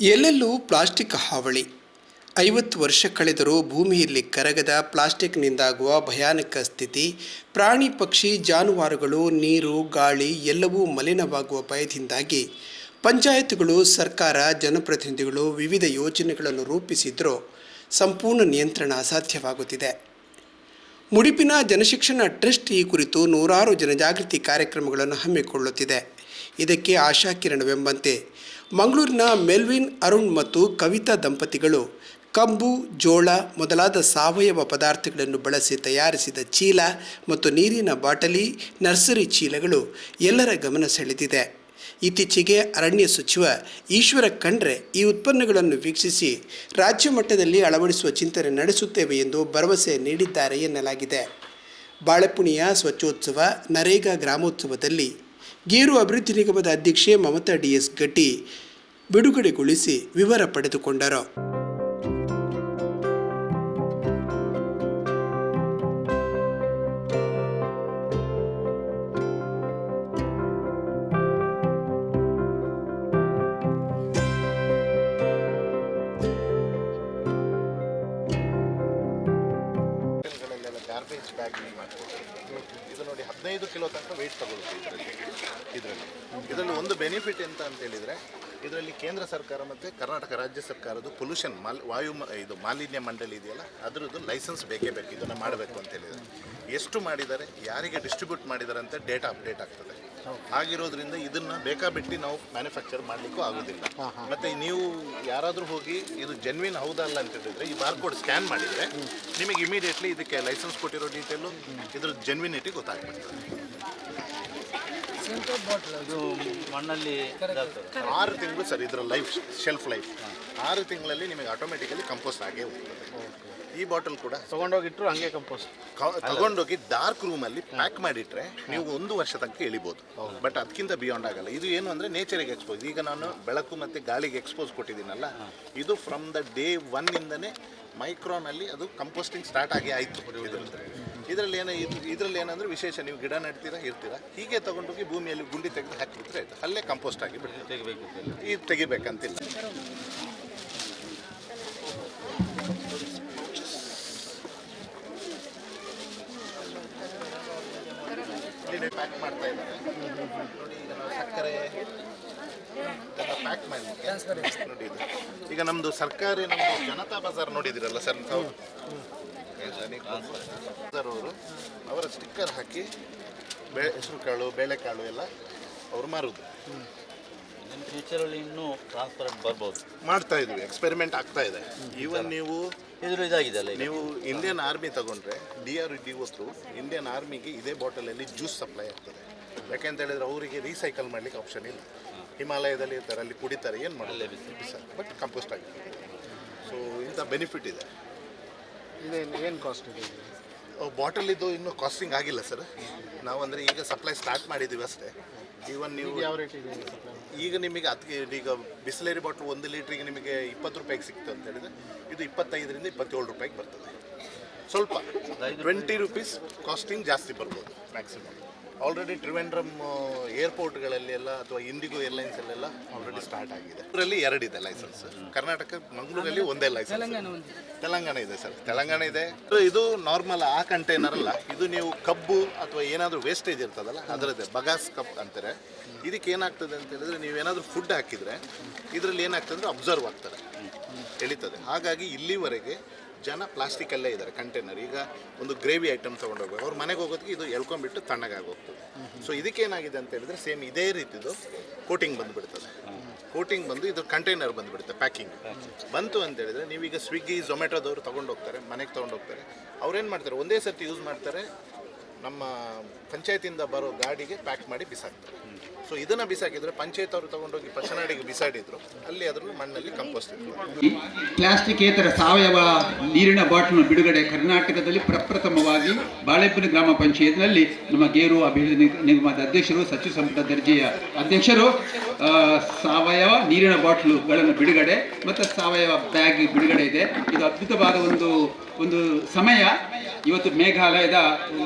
ಎಲ್ಲೆಲ್ಲೂ ಪ್ಲಾಸ್ಟಿಕ್ ಹಾವಳಿ. ಐವತ್ತು ವರ್ಷ ಕಳೆದರೂ ಭೂಮಿಯಲ್ಲಿ ಕರಗದ ಪ್ಲಾಸ್ಟಿಕ್ನಿಂದಾಗುವ ಭಯಾನಕ ಸ್ಥಿತಿ, ಪ್ರಾಣಿ ಪಕ್ಷಿ, ಜಾನುವಾರುಗಳು, ನೀರು, ಗಾಳಿ ಎಲ್ಲವೂ ಮಲಿನವಾಗುವ ಭಯದಿಂದಾಗಿ ಪಂಚಾಯತ್ಗಳು, ಸರ್ಕಾರ, ಜನಪ್ರತಿನಿಧಿಗಳು ವಿವಿಧ ಯೋಜನೆಗಳನ್ನು ರೂಪಿಸಿದರೂ ಸಂಪೂರ್ಣ ನಿಯಂತ್ರಣ ಅಸಾಧ್ಯವಾಗುತ್ತಿದೆ. ಮುಡಿಪಿನ ಜನಶಿಕ್ಷಣ ಟ್ರಸ್ಟ್ ಈ ಕುರಿತು ನೂರಾರು ಜನಜಾಗೃತಿ ಕಾರ್ಯಕ್ರಮಗಳನ್ನು ಹಮ್ಮಿಕೊಳ್ಳುತ್ತಿದೆ. ಇದಕ್ಕೆ ಆಶಾಕಿರಣವೆಂಬಂತೆ ಮಂಗಳೂರಿನ ಮೆಲ್ವಿನ್, ಅರುಣ್ ಮತ್ತು ಕವಿತಾ ದಂಪತಿಗಳು ಕಬ್ಬು ಜೋಳ ಮೊದಲಾದ ಸಾವಯವ ಪದಾರ್ಥಗಳನ್ನು ಬಳಸಿ ತಯಾರಿಸಿದ ಚೀಲ ಮತ್ತು ನೀರಿನ ಬಾಟಲಿ, ನರ್ಸರಿ ಚೀಲಗಳು ಎಲ್ಲರ ಗಮನ ಸೆಳೆದಿದೆ. ಇತ್ತೀಚೆಗೆ ಅರಣ್ಯ ಸಚಿವ ಈಶ್ವರ ಖಂಡ್ರೆ ಈ ಉತ್ಪನ್ನಗಳನ್ನು ವೀಕ್ಷಿಸಿ ರಾಜ್ಯ ಮಟ್ಟದಲ್ಲಿ ಅಳವಡಿಸುವ ಚಿಂತನೆ ನಡೆಸುತ್ತೇವೆ ಎಂದು ಭರವಸೆ ನೀಡಿದ್ದಾರೆ ಎನ್ನಲಾಗಿದೆ. ಬಾಳೆಪುಣಿಯ ಸ್ವಚ್ಛೋತ್ಸವ ನರೇಗಾ ಗ್ರಾಮೋತ್ಸವದಲ್ಲಿ ಗೇರು ಅಭಿವೃದ್ಧಿ ನಿಗಮದ ಅಧ್ಯಕ್ಷೆ ಮಮತಾ ಡಿ ಎಸ್ ಗಟ್ಟಿ ಬಿಡುಗಡೆಗೊಳಿಸಿ ವಿವರ ಪಡೆದುಕೊಂಡರು. ಹೇಳಿದರೆ ಇದರಲ್ಲಿ ಕೇಂದ್ರ ಸರ್ಕಾರ ಮತ್ತು ಕರ್ನಾಟಕ ರಾಜ್ಯ ಸರ್ಕಾರದ ಪೊಲ್ಯೂಷನ್ ಮಾಲ್ ವಾಯು ಇದು ಮಾಲಿನ್ಯ ಮಂಡಳಿ ಇದೆಯಲ್ಲ ಅದರದ್ದು ಲೈಸೆನ್ಸ್ ಬೇಕೇ ಬೇಕು ಇದನ್ನು ಮಾಡಬೇಕು ಅಂತ ಹೇಳಿದರೆ ಎಷ್ಟು ಮಾಡಿದ್ದಾರೆ ಯಾರಿಗೆ ಡಿಸ್ಟ್ರಿಬ್ಯೂಟ್ ಮಾಡಿದ್ದಾರೆ ಅಂತ ಡೇಟಾ ಅಪ್ಡೇಟ್ ಆಗ್ತದೆ. ಆಗಿರೋದ್ರಿಂದ ಇದನ್ನ ಬೇಕಾಬಿಟ್ಟು ನಾವು ಮ್ಯಾನುಫ್ಯಾಕ್ಚರ್ ಮಾಡಲಿಕ್ಕೂ ಆಗೋದಿಲ್ಲ. ಮತ್ತೆ ನೀವು ಯಾರಾದರೂ ಹೋಗಿ ಇದು ಜೆನ್ವಿನ್ ಹೌದಲ್ಲ ಅಂತ ಹೇಳಿದ್ರೆ ಈ ಬಾರ್ ಕೋಡ್ ಸ್ಕ್ಯಾನ್ ಮಾಡಿದರೆ ನಿಮಗೆ ಇಮಿಡಿಯೇಟ್ಲಿ ಇದಕ್ಕೆ ಲೈಸೆನ್ಸ್ ಕೊಟ್ಟಿರೋ ಡೀಟೇಲು ಇದ್ರ ಜೆನ್ವಿನಿಟಿ ಗೊತ್ತಾಗ್ಬಿಡ್ತದೆ. ಇದು ಮಣ್ಣಲ್ಲಿ. ಆರು ತಿಂಗಳು ಸರ್ ಇದರ ಲೈಫ್ ಶೆಲ್ಫ್ ಲೈಫ್ ಆರು ತಿಂಗಳಲ್ಲಿ ನಿಮಗೆ ಆಟೋಮೆಟಿಕಲಿ ಕಂಪೋಸ್ಟ್ ಆಗೇ ಹೋಗ್ತದೆ. ಈ ಬಾಟಲ್ ಕೂಡ ತಗೊಂಡೋಗಿಟ್ರು ಹಂಗೆ ಕಂಪೋಸ್ಟ್ ತಗೊಂಡೋಗಿ ಡಾರ್ಕ್ ರೂಮಲ್ಲಿ ಪ್ಯಾಕ್ ಮಾಡಿಟ್ರೆ ನೀವು ಒಂದು ವರ್ಷ ತನಕ ಇಳಿಬೋದು ಬಟ್ ಅದಕ್ಕಿಂತ ಬಿಯಾಂಡ್ ಆಗಲ್ಲ. ಇದು ಏನು ಅಂದರೆ ನೇಚರಿಗೆ ಎಕ್ಸ್ಪೋಸ್ ಈಗ ನಾನು ಬೆಳಕು ಮತ್ತು ಗಾಳಿಗೆ ಎಕ್ಸ್ಪೋಸ್ ಕೊಟ್ಟಿದ್ದೀನಲ್ಲ ಇದು ಫ್ರಮ್ ದ ಡೇ ಒನ್ನಿಂದನೇ ಮೈಕ್ರೋನಲ್ಲಿ ಅದು ಕಂಪೋಸ್ಟಿಂಗ್ ಸ್ಟಾರ್ಟ್ ಆಗಿ ಆಯಿತು ಇದರಲ್ಲಿ ಏನೋ ಇದರಲ್ಲಿ ಏನಂದ್ರೆ ವಿಶೇಷ ನೀವು ಗಿಡ ನೆಡ್ತೀರಾ ಇರ್ತೀರಾ. ಹೀಗೆ ತಗೊಂಡೋಗಿ ಭೂಮಿಯಲ್ಲಿ ಗುಂಡಿ ತೆಗೆದು ಹಾಕಿಬಿಟ್ರೆ ಆಯ್ತು. ಅಲ್ಲೇ ಕಂಪೋಸ್ಟ್ ಆಗಿ ಬಿಡ್ತೀವಿ ತೆಗಿಬೇಕು ಇದು ತೆಗಿಬೇಕಂತಿಲ್ಲ. ಪ್ಯಾಕ್ ಮಾಡ್ತಾ ಇದ್ದಾರೆ. ನೋಡಿ ಈಗ ನಾವು ಸಕ್ಕರೆ ಪ್ಯಾಕ್ ನೋಡಿ ಇದು. ಈಗ ನಮ್ಮದು ಸರ್ಕಾರಿ ನಮ್ಮದು ಜನತಾ ಬಜಾರ್ ನೋಡಿದಿರಲ್ಲ ಸರ್ ತಾವು ಅವರು ಅವರ ಸ್ಟಿಕ್ಕರ್ ಹಾಕಿ ಬೇ ಹೆಸರು ಕಾಳು ಬೇಳೆಕಾಳು ಎಲ್ಲ ಅವರು ಮಾರುದು. ಫ್ಯೂಚರಲ್ಲಿ ಇನ್ನೂ ಟ್ರಾನ್ಸ್ಪರೆಂಟ್ ಬರ್ಬೋದು. ಮಾಡ್ತಾ ಇದ್ವಿ ಎಕ್ಸ್ಪೆರಿಮೆಂಟ್ ಆಗ್ತಾ ಇದೆ. ಈವನ್ ನೀವು ಇದ್ರ ಇದಾಗಿದೆ ಅಲ್ಲ ನೀವು ಇಂಡಿಯನ್ ಆರ್ಮಿ ತಗೊಂಡ್ರೆ ಡಿ ಆರ್ ಡಿ ಹೊತ್ತು ಇಂಡಿಯನ್ ಆರ್ಮಿಗೆ ಇದೇ ಬಾಟಲಲ್ಲಿ ಜ್ಯೂಸ್ ಸಪ್ಲೈ ಆಗ್ತದೆ. ಯಾಕೆಂತ ಹೇಳಿದ್ರೆ ಅವರಿಗೆ ರೀಸೈಕಲ್ ಮಾಡ್ಲಿಕ್ಕೆ ಆಪ್ಷನ್ ಇಲ್ಲ. ಹಿಮಾಲಯದಲ್ಲಿ ಇರ್ತಾರೆ ಅಲ್ಲಿ ಕುಡಿತಾರೆ ಏನು ಮಾಡಲ್ಲ ಬಟ್ ಕಂಪೋಸ್ಟ್ ಆಗಿದೆ. ಸೊ ಇಂಥ ಬೆನಿಫಿಟ್ ಇದೆ. ಇದೇನು ಏನು ಕಾಸ್ಟ್ ಇದೆ ಇದು? ಬಾಟಲ್ ಇದು ಇನ್ನೂ ಕಾಸ್ಟಿಂಗ್ ಆಗಿಲ್ಲ ಸರ್ ನಾವು ಅಂದರೆ ಈಗ ಸಪ್ಲೈ ಸ್ಟಾರ್ಟ್ ಮಾಡಿದ್ದೀವಿ ಅಷ್ಟೇ. ಈವನ್ ನೀವು ಯಾವ ರೇಟ್ ಇದೆ ಈಗ ನಿಮಗೆ ಅದಕ್ಕೆ ಈಗ ಬಿಸ್ಲೇರಿ ಬಾಟ್ಲ್ ಒಂದು ಲೀಟ್ರಿಗೆ ನಿಮಗೆ ಇಪ್ಪತ್ತು ರೂಪಾಯಿಗೆ ಸಿಕ್ತು ಅಂತ ಹೇಳಿದ್ರೆ ಇದು ಇಪ್ಪತ್ತೈದರಿಂದ ಇಪ್ಪತ್ತೇಳು ರೂಪಾಯಿಗೆ ಬರ್ತದೆ. ಸ್ವಲ್ಪ ಟ್ವೆಂಟಿ ರುಪೀಸ್ ಕಾಸ್ಟಿಂಗ್ ಜಾಸ್ತಿ ಬರ್ಬೋದು ಮ್ಯಾಕ್ಸಿಮಮ್ ಆಲ್ರೆಡಿ ಟ್ರಿವೆಂಡ್ರಮ್ ಏರ್ಪೋರ್ಟ್ಗಳಲ್ಲಿ ಎಲ್ಲ ಅಥವಾ ಇಂಡಿಗೋ ಏರ್ಲೈನ್ಸಲ್ಲೆಲ್ಲ ಆಲ್ರೆಡಿ ಸ್ಟಾರ್ಟ್ ಆಗಿದೆ. ಇದರಲ್ಲಿ ಎರಡಿದೆ ಲೈಸೆನ್ಸ್ ಕರ್ನಾಟಕ ಮಂಗಳೂರಲ್ಲಿ ಒಂದೇ ಲೈಸೆನ್ಸ್ ತೆಲಂಗಾಣ ಇದೆ ಸರ್. ತೆಲಂಗಾಣ ಇದೆ. ಇದು ನಾರ್ಮಲ್ ಆ ಕಂಟೈನರ್ ಅಲ್ಲ. ಇದು ನೀವು ಕಬ್ಬು ಅಥವಾ ಏನಾದರೂ ವೇಸ್ಟೇಜ್ ಇರ್ತದಲ್ಲ ಅದರದ್ದೇ ಬಗಾಸ್ ಕಪ್ ಅಂತಾರೆ. ಇದಕ್ಕೆ ಏನಾಗ್ತದೆ ಅಂತ ಹೇಳಿದ್ರೆ ನೀವು ಏನಾದರೂ ಫುಡ್ ಹಾಕಿದರೆ ಇದರಲ್ಲಿ ಏನಾಗ್ತದೆ ಅಬ್ಸರ್ವ್ ಆಗ್ತಾರೆ ಎಳಿತದೆ. ಹಾಗಾಗಿ ಇಲ್ಲಿವರೆಗೆ ಜನ ಪ್ಲಾಸ್ಟಿಕಲ್ಲೇ ಇದ್ದಾರೆ ಕಂಟೈನರ್ ಈಗ ಒಂದು ಗ್ರೇವಿ ಐಟಮ್ ತೊಗೊಂಡೋಗ್ಬೇಕು. ಅವ್ರ ಮನೆಗೆ ಹೋಗೋದಕ್ಕೆ ಇದು ಎಳ್ಕೊಂಡ್ಬಿಟ್ಟು ತಣ್ಣಗಾಗಿ ಹೋಗ್ತದೆ ಸೊ ಇದಕ್ಕೇನಾಗಿದೆ ಅಂತ ಹೇಳಿದ್ರೆ ಸೇಮ್ ಇದೇ ರೀತಿದು ಕೋಟಿಂಗ್ ಬಂದುಬಿಡ್ತದೆ. ಕೋಟಿಂಗ್ ಬಂದು ಇದು ಕಂಟೈನರ್ ಬಂದುಬಿಡುತ್ತೆ ಪ್ಯಾಕಿಂಗ್ ಬಂತು ಅಂತ ಹೇಳಿದ್ರೆ ನೀವೀಗ ಸ್ವಿಗ್ಗಿ ಝೊಮ್ಯಾಟೋದವ್ರು ತೊಗೊಂಡೋಗ್ತಾರೆ, ಮನೆಗೆ ತೊಗೊಂಡೋಗ್ತಾರೆ. ಅವ್ರೇನು ಮಾಡ್ತಾರೆ? ಒಂದೇ ಸರ್ತಿ ಯೂಸ್ ಮಾಡ್ತಾರೆ, ನಮ್ಮ ಪಂಚಾಯತಿಂದ ಬರೋ ಗಾಡಿಗೆ ಪ್ಯಾಕ್ ಮಾಡಿ ಬಿಸಾಕ್ತಾರೆ. ಸೊ ಇದನ್ನ ಬಿಸಾಕಿದ್ರೆ ಪಂಚಾಯತ್ ಅವರು ತಗೊಂಡೋಗಿ ಪಚನಾಡಿಗೆ ಬಿಸಾಡಿದ್ರು. ಅಲ್ಲಿ ಅದನ್ನು ಮಣ್ಣಲ್ಲಿ ಕಂಪೋಸ್ಟ್ ಪ್ಲಾಸ್ಟಿಕ್ ಏತರ ಸಾವಯವ ನೀರಿನ ಬಾಟಲ್ ಬಿಡುಗಡೆ ಕರ್ನಾಟಕದಲ್ಲಿ ಪ್ರಪ್ರಥಮವಾಗಿ ಬಾಳೆಪುರಿ ಗ್ರಾಮ ಪಂಚಾಯತ್ನಲ್ಲಿ ನಮ್ಮ ಗೇರು ಅಭಿವೃದ್ಧಿ ನಿಗ- ನಿಗಮದ ಅಧ್ಯಕ್ಷರು, ಸಚಿವ ಸಂಪುಟ ದರ್ಜೆಯ ಅಧ್ಯಕ್ಷರು ಸಾವಯವ ನೀರಿನ ಬಾಟ್ಲುಗಳನ್ನು ಬಿಡುಗಡೆ ಮತ್ತು ಸಾವಯವ ಬ್ಯಾಗ್ ಬಿಡುಗಡೆ ಇದೆ. ಇದು ಅದ್ಭುತವಾದ ಒಂದು ಒಂದು ಸಮಯ. ಇವತ್ತು ಮೇಘಾಲಯದ,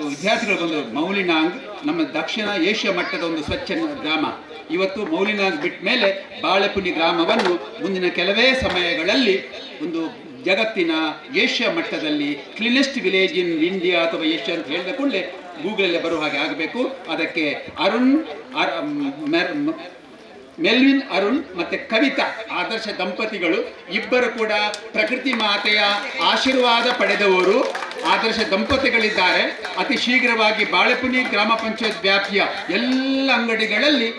ವಿದ್ಯಾರ್ಥಿಗಳ ಒಂದು ಮೌಲಿನಾಂಗ್ ನಮ್ಮ ದಕ್ಷಿಣ ಏಷ್ಯಾ ಮಟ್ಟದ ಒಂದು ಸ್ವಚ್ಛ ಗ್ರಾಮ. ಇವತ್ತು ಮೌಲಿನಾಗ್ ಬಿಟ್ಟ ಮೇಲೆ ಬಾಳೆಪುನಿ ಗ್ರಾಮವನ್ನು ಮುಂದಿನ ಕೆಲವೇ ಸಮಯಗಳಲ್ಲಿ ಒಂದು ಜಗತ್ತಿನ ಏಷ್ಯಾ ಮಟ್ಟದಲ್ಲಿ ಕ್ಲೀನೆಸ್ಟ್ ವಿಲೇಜ್ ಇನ್ ಇಂಡಿಯಾ ಅಥವಾ ಏಷ್ಯಾ ಅಂತ ಹೇಳಿದ ಕೂಡಲೇ ಗೂಗಲಲ್ಲೇ ಬರುವ ಹಾಗೆ ಆಗಬೇಕು. ಅದಕ್ಕೆ ಅರುಣ್ ಮೆಲ್ವಿನ್ ಅರುಣ್ ಮತ್ತೆ ಕವಿತಾ, ಆದರ್ಶ ದಂಪತಿಗಳು, ಇಬ್ಬರು ಕೂಡ ಪ್ರಕೃತಿ ಮಾತೆಯ ಆಶೀರ್ವಾದ ಪಡೆದವರು. ಆದರ್ಶ ದಂಪತಿಗಳಿದ್ದಾರೆ. ಅತಿ ಶೀಘ್ರವಾಗಿ ಬಾಳೆಪುನಿ ಗ್ರಾಮ ಪಂಚಾಯತ್ ವ್ಯಾಪ್ತಿಯ ಎಲ್ಲ ಅಂಗಡಿಗಳಲ್ಲಿ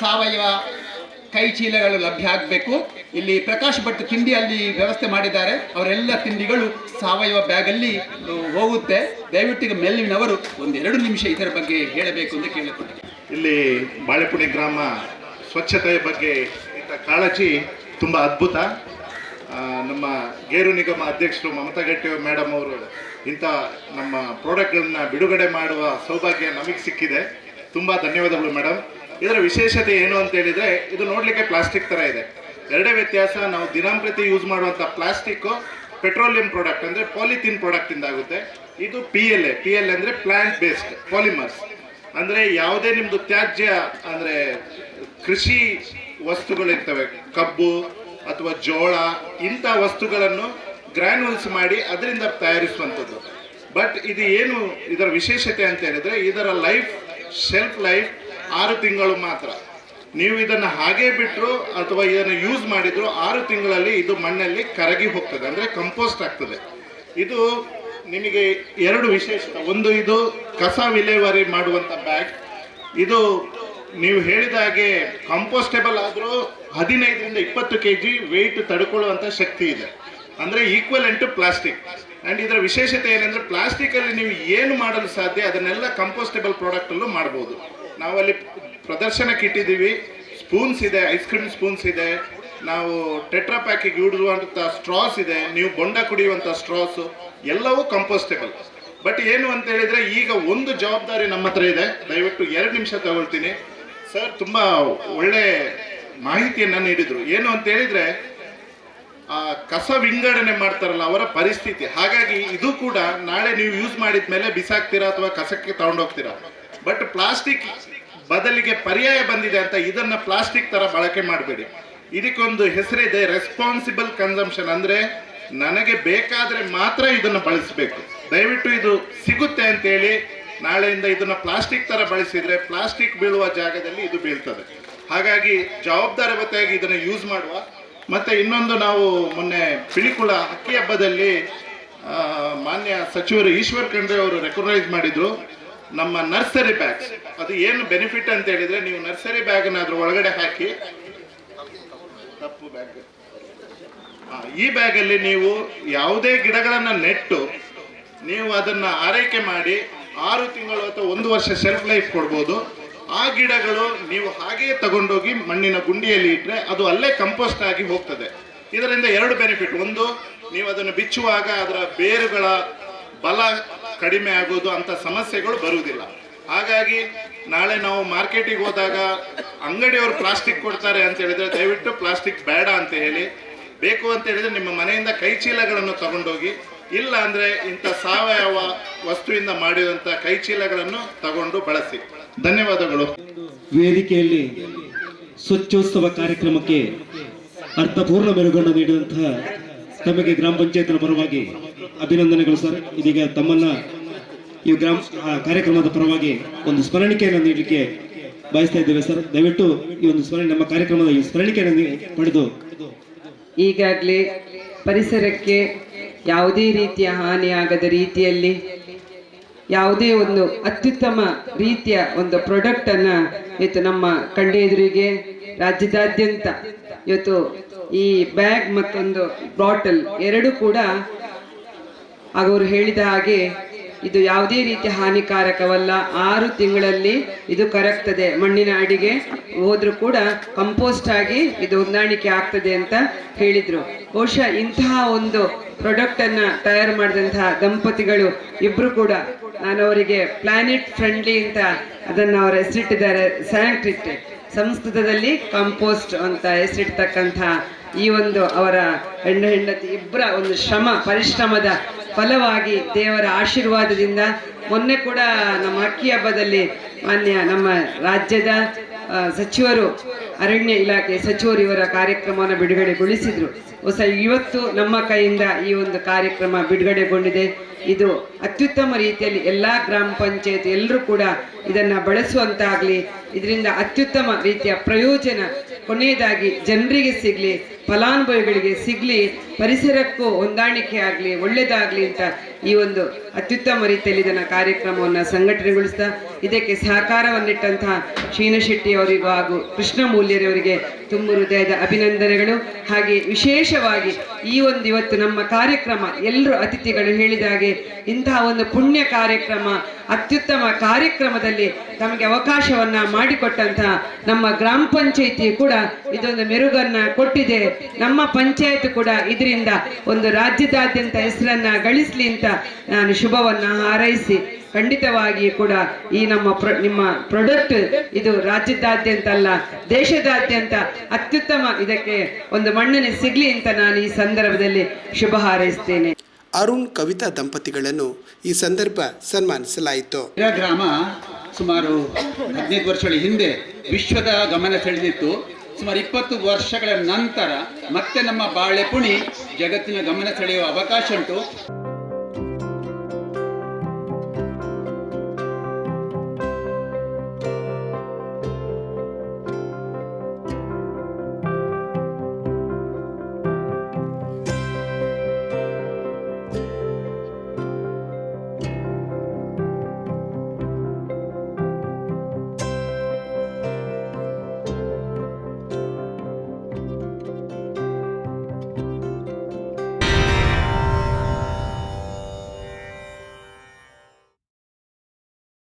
ಸಾವಯವ ಕೈ ಚೀಲಗಳು ಲಭ್ಯ ಆಗಬೇಕು. ಇಲ್ಲಿ ಪ್ರಕಾಶ್ ಭಟ್ ತಿಂಡಿ ಅಲ್ಲಿ ವ್ಯವಸ್ಥೆ ಮಾಡಿದ್ದಾರೆ. ಅವರೆಲ್ಲ ತಿಂಡಿಗಳು ಸಾವಯವ ಬ್ಯಾಗಲ್ಲಿ ಹೋಗುತ್ತೆ. ದಯವಿಟ್ಟು ಈಗ ಮೆಲ್ವಿನವರು ಒಂದೆರಡು ನಿಮಿಷ ಇದರ ಬಗ್ಗೆ ಹೇಳಬೇಕು ಅಂತ ಕೇಳಿಕೊಂಡೆ ಇಲ್ಲಿ ಬಾಳೆಪುಡಿ ಗ್ರಾಮ ಸ್ವಚ್ಛತೆಯ ಬಗ್ಗೆ ಇಂಥ ಕಾಳಜಿ ತುಂಬ ಅದ್ಭುತ. ನಮ್ಮ ಗೇರು ನಿಗಮ ಅಧ್ಯಕ್ಷರು ಮಮತಾ ಗಟ್ಟಿ ಮೇಡಮ್ ಅವರು ಇಂಥ ನಮ್ಮ ಪ್ರಾಡಕ್ಟ್ಗಳನ್ನ ಬಿಡುಗಡೆ ಮಾಡುವ ಸೌಭಾಗ್ಯ ನಮಗೆ ಸಿಕ್ಕಿದೆ. ತುಂಬ ಧನ್ಯವಾದಗಳು ಮೇಡಮ್ ಇದರ ವಿಶೇಷತೆ ಏನು ಅಂತ ಹೇಳಿದರೆ, ಇದು ನೋಡಲಿಕ್ಕೆ ಪ್ಲಾಸ್ಟಿಕ್ ಥರ ಇದೆ. ಎರಡೇ ವ್ಯತ್ಯಾಸ, ನಾವು ದಿನಂಪ್ರತಿ ಯೂಸ್ ಮಾಡುವಂಥ ಪ್ಲಾಸ್ಟಿಕ್ಕು ಪೆಟ್ರೋಲಿಯಂ ಪ್ರಾಡಕ್ಟ್ ಅಂದರೆ ಪಾಲಿಥೀನ್ ಪ್ರಾಡಕ್ಟಿಂದ ಆಗುತ್ತೆ. ಇದು P L A P L ಅಂದರೆ ಪ್ಲಾಂಟ್ ಬೇಸ್ಡ್, ಪಾಲಿಮರ್ಸ್. ಅಂದರೆ ಯಾವುದೇ ನಿಮ್ಮದು ತ್ಯಾಜ್ಯ ಅಂದರೆ ಕೃಷಿ ವಸ್ತುಗಳಿರ್ತವೆ. ಕಬ್ಬು ಅಥವಾ ಜೋಳ, ಇಂಥ ವಸ್ತುಗಳನ್ನು ಗ್ರ್ಯಾನ್ಯೂಲ್ಸ್ ಮಾಡಿ ಅದರಿಂದ ತಯಾರಿಸುವಂಥದ್ದು. ಬಟ್ ಇದು ಏನು ಇದರ ವಿಶೇಷತೆ ಅಂತ ಹೇಳಿದ್ರೆ, ಇದರ ಲೈಫ್ ಶೆಲ್ಫ್ ಲೈಫ್ ಆರು ತಿಂಗಳು ಮಾತ್ರ. ನೀವು ಇದನ್ನು ಹಾಗೆ ಬಿಟ್ಟರು ಅಥವಾ ಇದನ್ನು ಯೂಸ್ ಮಾಡಿದ್ರು ಆರು ತಿಂಗಳಲ್ಲಿ ಇದು ಮಣ್ಣಲ್ಲಿ ಕರಗಿ ಹೋಗ್ತದೆ. ಅಂದರೆ ಕಂಪೋಸ್ಟ್ ಆಗ್ತದೆ. ಇದು ನಿಮಗೆ ಎರಡು ವಿಶೇಷತೆ. ಒಂದು ಇದು ಕಸ ವಿಲೇವಾರಿ ಮಾಡುವಂಥ ಬ್ಯಾಗ್ ಇದು ನೀವು ಹೇಳಿದ ಹಾಗೆ ಕಂಪೋಸ್ಟೇಬಲ್ ಆದರೂ ಹದಿನೈದರಿಂದ ಇಪ್ಪತ್ತು ಕೆ ಜಿ ವೆಯ್ಟ್ ತಡ್ಕೊಳ್ಳುವಂಥ ಶಕ್ತಿ ಇದೆ. ಅಂದರೆ ಈಕ್ವಲ್ ಟು ಪ್ಲಾಸ್ಟಿಕ್ ಆ್ಯಂಡ್ ಇದರ ವಿಶೇಷತೆ ಏನಂದರೆ ಪ್ಲಾಸ್ಟಿಕಲ್ಲಿ ನೀವು ಏನು ಮಾಡಲು ಸಾಧ್ಯ ಅದನ್ನೆಲ್ಲ ಕಂಪೋಸ್ಟೇಬಲ್ ಪ್ರಾಡಕ್ಟಲ್ಲೂ ಮಾಡ್ಬೋದು. ನಾವಲ್ಲಿ ಪ್ರದರ್ಶನಕ್ಕೆ ಇಟ್ಟಿದ್ದೀವಿ ಸ್ಪೂನ್ಸ್ ಇದೆ ಐಸ್ ಕ್ರೀಮ್ ಸ್ಪೂನ್ಸ್ ಇದೆ, ನಾವು ಟೆಟ್ರಾ ಪ್ಯಾಕಿಗೆ ಇಡುವಂಥ ಸ್ಟ್ರಾಸ್ ಇದೆ, ನೀವು ಬೊಂಡ ಕುಡಿಯುವಂಥ ಸ್ಟ್ರಾಸು ಎಲ್ಲವೂ ಕಂಪೋಸ್ಟೇಬಲ್ ಬಟ್ ಏನು ಅಂತ ಹೇಳಿದರೆ ಈಗ ಒಂದು ಜವಾಬ್ದಾರಿ ನಮ್ಮ ಹತ್ರ ಇದೆ. ದಯವಿಟ್ಟು ಎರಡು ನಿಮಿಷ ತಗೊಳ್ತೀನಿ. ಸರ್, ತುಂಬ ಒಳ್ಳೆ ಮಾಹಿತಿಯನ್ನು ನೀಡಿದರು. ಏನು ಅಂತ ಹೇಳಿದ್ರೆ, ಆ ಕಸ ವಿಂಗಡಣೆ ಮಾಡ್ತಾರಲ್ಲ, ಅವರ ಪರಿಸ್ಥಿತಿ. ಹಾಗಾಗಿ ಇದು ಕೂಡ ನಾಳೆ ನೀವು ಯೂಸ್ ಮಾಡಿದ ಮೇಲೆ ಬಿಸಾಕ್ತೀರಾ ಅಥವಾ ಕಸಕ್ಕೆ ತಗೊಂಡೋಗ್ತೀರಾ? ಬಟ್ ಪ್ಲಾಸ್ಟಿಕ್ ಬದಲಿಗೆ ಪರ್ಯಾಯ ಬಂದಿದೆ ಅಂತ ಇದನ್ನ ಪ್ಲಾಸ್ಟಿಕ್ ತರ ಬಳಕೆ ಮಾಡಬೇಡಿ. ಇದಕ್ಕೊಂದು ಹೆಸರಿದೆ ರೆಸ್ಪಾನ್ಸಿಬಲ್ ಕನ್ಸಂಪ್ಷನ್ ಅಂದ್ರೆ ನನಗೆ ಬೇಕಾದ್ರೆ ಮಾತ್ರ ಇದನ್ನು ಬಳಸಬೇಕು. ದಯವಿಟ್ಟು ಇದು ಸಿಗುತ್ತೆ ಅಂತೇಳಿ ನಾಳೆಯಿಂದ ಇದನ್ನ ಪ್ಲಾಸ್ಟಿಕ್ ತರ ಬಳಸಿದ್ರೆ ಪ್ಲಾಸ್ಟಿಕ್ ಬೀಳುವ ಜಾಗದಲ್ಲಿ ಇದು ಬೀಳ್ತದೆ. ಹಾಗಾಗಿ ಜವಾಬ್ದಾರಿವತ್ತಾಗಿ ಇದನ್ನು ಯೂಸ್ ಮಾಡುವ. ಮತ್ತೆ ಇನ್ನೊಂದು ನಾವು ಮೊನ್ನೆ ಪಿಳಿಕುಳ ಅಕ್ಕಿ ಹಬ್ಬದಲ್ಲಿ ಮಾನ್ಯ ಸಚಿವರು ಈಶ್ವರ್ ಖಂಡ್ರೆ ಅವರು ರೆಕಗ್ನೈಸ್ ಮಾಡಿದ್ರು, ನಮ್ಮ ನರ್ಸರಿ ಬ್ಯಾಗ್ಸ್ ಅದು ಏನು ಬೆನಿಫಿಟ್ ಅಂತ ಹೇಳಿದ್ರೆ ನೀವು ನರ್ಸರಿ ಬ್ಯಾಗ್ ಅದ್ರ ಒಳಗಡೆ ಹಾಕಿ, ತಪ್ಪು ಬ್ಯಾಗ್ ಈ ಬ್ಯಾಗಲ್ಲಿ ನೀವು ಯಾವುದೇ ಗಿಡಗಳನ್ನ ನೆಟ್ಟು, ನೀವು ಅದನ್ನ ಆರೈಕೆ ಮಾಡಿ ಆರು ತಿಂಗಳು ಅಥವಾ ಒಂದು ವರ್ಷ ಸೆಲ್ಫ್ ಲೈಫ್ ಕೊಡ್ಬೋದು. ಆ ಗಿಡಗಳು ನೀವು ಹಾಗೆಯೇ ತಗೊಂಡೋಗಿ ಮಣ್ಣಿನ ಗುಂಡಿಯಲ್ಲಿ ಇಟ್ಟರೆ ಅದು ಅಲ್ಲೇ ಕಂಪೋಸ್ಟ್ ಆಗಿ ಹೋಗ್ತದೆ. ಇದರಿಂದ ಎರಡು ಬೆನಿಫಿಟ್ ಒಂದು, ನೀವು ಅದನ್ನು ಬಿಚ್ಚುವಾಗ ಅದರ ಬೇರುಗಳ ಬಲ ಕಡಿಮೆ ಆಗೋದು ಅಂತ ಸಮಸ್ಯೆಗಳು ಬರುವುದಿಲ್ಲ. ಹಾಗಾಗಿ ನಾಳೆ ನಾವು ಮಾರ್ಕೆಟಿಗೆ ಹೋದಾಗ ಅಂಗಡಿಯವರು ಪ್ಲಾಸ್ಟಿಕ್ ಕೊಡ್ತಾರೆ ಅಂತ ಹೇಳಿದ್ರೆ ದಯವಿಟ್ಟು ಪ್ಲಾಸ್ಟಿಕ್ ಬೇಡ ಅಂತ ಹೇಳಿ. ಬೇಕು ಅಂತ ಹೇಳಿದ್ರೆ ನಿಮ್ಮ ಮನೆಯಿಂದ ಕೈ ಚೀಲಗಳನ್ನು ತಗೊಂಡೋಗಿ ಇಲ್ಲ ಅಂದ್ರೆ ಇಂಥ ಸಾವಯವ ವಸ್ತುವಿಂದ ಮಾಡಿದಂತ ಕೈ ಚೀಲಗಳನ್ನು ತಗೊಂಡು ಬಳಸಿ. ಧನ್ಯವಾದಗಳು. ವೇದಿಕೆಯಲ್ಲಿ ಸ್ವಚ್ಛೋತ್ಸವ ಕಾರ್ಯಕ್ರಮಕ್ಕೆ ಅರ್ಥಪೂರ್ಣ ಮೆರುಗನ್ನು ನೀಡಿದಂತಹ ತಮಗೆ ಗ್ರಾಮ ಪಂಚಾಯತ್ನ ಪರವಾಗಿ ಅಭಿನಂದನೆಗಳು ಸರ್. ಇದೀಗ ತಮ್ಮನ್ನ ಈ ಗ್ರಾಮ ಆ ಕಾರ್ಯಕ್ರಮದ ಪರವಾಗಿ ಒಂದು ಸ್ಮರಣಿಕೆಯನ್ನು ನೀಡಲಿಕ್ಕೆ ಬಯಸ್ತಾ ಇದ್ದೇವೆ ಸರ್. ದಯವಿಟ್ಟು ಈ ಒಂದು ಸ್ಮರಣೆ ನಮ್ಮ ಕಾರ್ಯಕ್ರಮದ ಈ ಸ್ಮರಣಿಕೆಯನ್ನು ಪಡೆದು ಈಗಾಗಲೇ ಪರಿಸರಕ್ಕೆ ಯಾವುದೇ ರೀತಿಯ ಹಾನಿಯಾಗದ ರೀತಿಯಲ್ಲಿ, ಯಾವುದೇ ಒಂದು ಅತ್ಯುತ್ತಮ ರೀತಿಯ ಒಂದು ಪ್ರಾಡಕ್ಟ್ ಅನ್ನ ಇವತ್ತು ನಮ್ಮ ಕಣ್ಣೆದುರಿಗೆ ರಾಜ್ಯದಾದ್ಯಂತ ಇವತ್ತು ಈ ಬ್ಯಾಗ್ ಮತ್ತೊಂದು ಬಾಟಲ್ ಎರಡು ಕೂಡ ಅವರು ಹೇಳಿದ ಹಾಗೆ ಇದು ಯಾವುದೇ ರೀತಿ ಹಾನಿಕಾರಕವಲ್ಲ. ಆರು ತಿಂಗಳಲ್ಲಿ ಇದು ಕರಗ್ತದೆ. ಮಣ್ಣಿನ ಅಡಿಗೆ ಹೋದ್ರೂ ಕೂಡ ಕಂಪೋಸ್ಟ್ ಆಗಿ ಇದು ಹೊಂದಾಣಿಕೆ ಆಗ್ತದೆ ಅಂತ ಹೇಳಿದ್ರು. ಬಹುಶಃ ಇಂತಹ ಒಂದು ಪ್ರಾಡಕ್ಟ್ ಅನ್ನ ತಯಾರು ಮಾಡಿದಂತಹ ದಂಪತಿಗಳು ಇಬ್ರು ಕೂಡ ನಾನು ಅವರಿಗೆ ಪ್ಲಾನೆಟ್ ಫ್ರೆಂಡ್ಲಿ ಅಂತ ಅದನ್ನು ಅವರ ಹೆಸರಿಟ್ಟಿದ್ದಾರೆ. ಸ್ಯಾನಿಟ್ರಿಟ್ ಸಂಸ್ಕೃತದಲ್ಲಿ ಕಂಪೋಸ್ಟ್ ಅಂತ ಹೆಸರಿಡ್ತಕ್ಕಂಥ ಈ ಒಂದು ಅವರ ಹೆಣ್ಣು ಹೆಂಡತಿ ಇಬ್ಬರ ಒಂದು ಶ್ರಮ, ಪರಿಶ್ರಮದ ಫಲವಾಗಿ ದೇವರ ಆಶೀರ್ವಾದದಿಂದ ಮೊನ್ನೆ ಕೂಡ ನಮ್ಮ ಅಕ್ಕಿ ಹಬ್ಬದಲ್ಲಿ ಮಾನ್ಯ ನಮ್ಮ ರಾಜ್ಯದ ಸಚಿವರು, ಅರಣ್ಯ ಇಲಾಖೆ ಸಚಿವರು ಇವರ ಕಾರ್ಯಕ್ರಮವನ್ನು ಬಿಡುಗಡೆಗೊಳಿಸಿದ್ರು. ಹೊಸ ಇವತ್ತು ನಮ್ಮ ಕೈಯಿಂದ ಈ ಒಂದು ಕಾರ್ಯಕ್ರಮ ಬಿಡುಗಡೆಗೊಂಡಿದೆ. ಇದು ಅತ್ಯುತ್ತಮ ರೀತಿಯಲ್ಲಿ ಎಲ್ಲ ಗ್ರಾಮ ಪಂಚಾಯತ್ ಎಲ್ಲರೂ ಕೂಡ ಇದನ್ನು ಬಳಸುವಂತಾಗಲಿ, ಇದರಿಂದ ಅತ್ಯುತ್ತಮ ರೀತಿಯ ಪ್ರಯೋಜನ ಕೊನೆಯದಾಗಿ ಜನರಿಗೆ ಸಿಗಲಿ. ಫಲಾನುಭವಿಗಳಿಗೆ ಸಿಗಲಿ, ಪರಿಸರಕ್ಕೂ ಹೊಂದಾಣಿಕೆ ಆಗಲಿ ಒಳ್ಳೆಯದಾಗಲಿ ಅಂತ ಈ ಒಂದು ಅತ್ಯುತ್ತಮ ರೀತಿಯಲ್ಲಿ ಇದನ್ನು ಕಾರ್ಯಕ್ರಮವನ್ನು ಸಂಘಟನೆಗೊಳಿಸ್ತಾ, ಇದಕ್ಕೆ ಸಹಕಾರವನ್ನಿಟ್ಟಂತಹ ಶೀನಶೆಟ್ಟಿ ಅವರಿಗೂ ಹಾಗೂ ಕೃಷ್ಣಮೂಲ್ಯರವರಿಗೆ ತುಂಬ ಹೃದಯದ ಅಭಿನಂದನೆಗಳು. ಹಾಗೆ ವಿಶೇಷವಾಗಿ ಈ ಒಂದು ಇವತ್ತು ನಮ್ಮ ಕಾರ್ಯಕ್ರಮ ಎಲ್ಲರೂ ಅತಿಥಿಗಳು ಹೇಳಿದ ಹಾಗೆ ಇಂತಹ ಒಂದು ಪುಣ್ಯ ಕಾರ್ಯಕ್ರಮ, ಅತ್ಯುತ್ತಮ ಕಾರ್ಯಕ್ರಮದಲ್ಲಿ ತಮಗೆ ಅವಕಾಶವನ್ನ ಮಾಡಿಕೊಟ್ಟಂತಹ ನಮ್ಮ ಗ್ರಾಮ ಪಂಚಾಯಿತಿ ಕೂಡ ಇದೊಂದು ಮೆರುಗನ್ನ ಕೊಟ್ಟಿದೆ. ನಮ್ಮ ಪಂಚಾಯತ್ ಕೂಡ ಇದರಿಂದ ಒಂದು ರಾಜ್ಯದಾದ್ಯಂತ ಹೆಸರನ್ನ ಗಳಿಸ್ಲಿ ಅಂತ ನಾನು ಶುಭವನ್ನ ಹಾರೈಸಿ ಖಂಡಿತವಾಗಿ ಕೂಡ ಈ ನಮ್ಮ ಪ್ರ ನಿಮ್ಮ ಪ್ರಾಡಕ್ಟ್ ಇದು ರಾಜ್ಯದಾದ್ಯಂತ ಅಲ್ಲ ದೇಶದಾದ್ಯಂತ ಅತ್ಯುತ್ತಮ ಇದಕ್ಕೆ ಒಂದು ಮಣ್ಣನೆ ಸಿಗ್ಲಿ ಅಂತ ನಾನು ಈ ಸಂದರ್ಭದಲ್ಲಿ ಶುಭ ಹಾರೈಸ್ತೇನೆ. ಅರುಣ್ ಕವಿತಾ ದಂಪತಿಗಳನ್ನು ಈ ಸಂದರ್ಭ ಸನ್ಮಾನಿಸಲಾಯಿತು. ಗ್ರಾಮ ಸುಮಾರು ಹದಿನೈದು ವರ್ಷಗಳ ಹಿಂದೆ ವಿಶ್ವದ ಗಮನ ಸೆಳೆದಿತ್ತು. ಸುಮಾರು ಇಪ್ಪತ್ತು ವರ್ಷಗಳ ನಂತರ ಮತ್ತೆ ನಮ್ಮ ಬಾಳೆಪುಣಿ ಜಗತ್ತಿನ ಗಮನ ಸೆಳೆಯುವ ಅವಕಾಶ ಉಂಟು.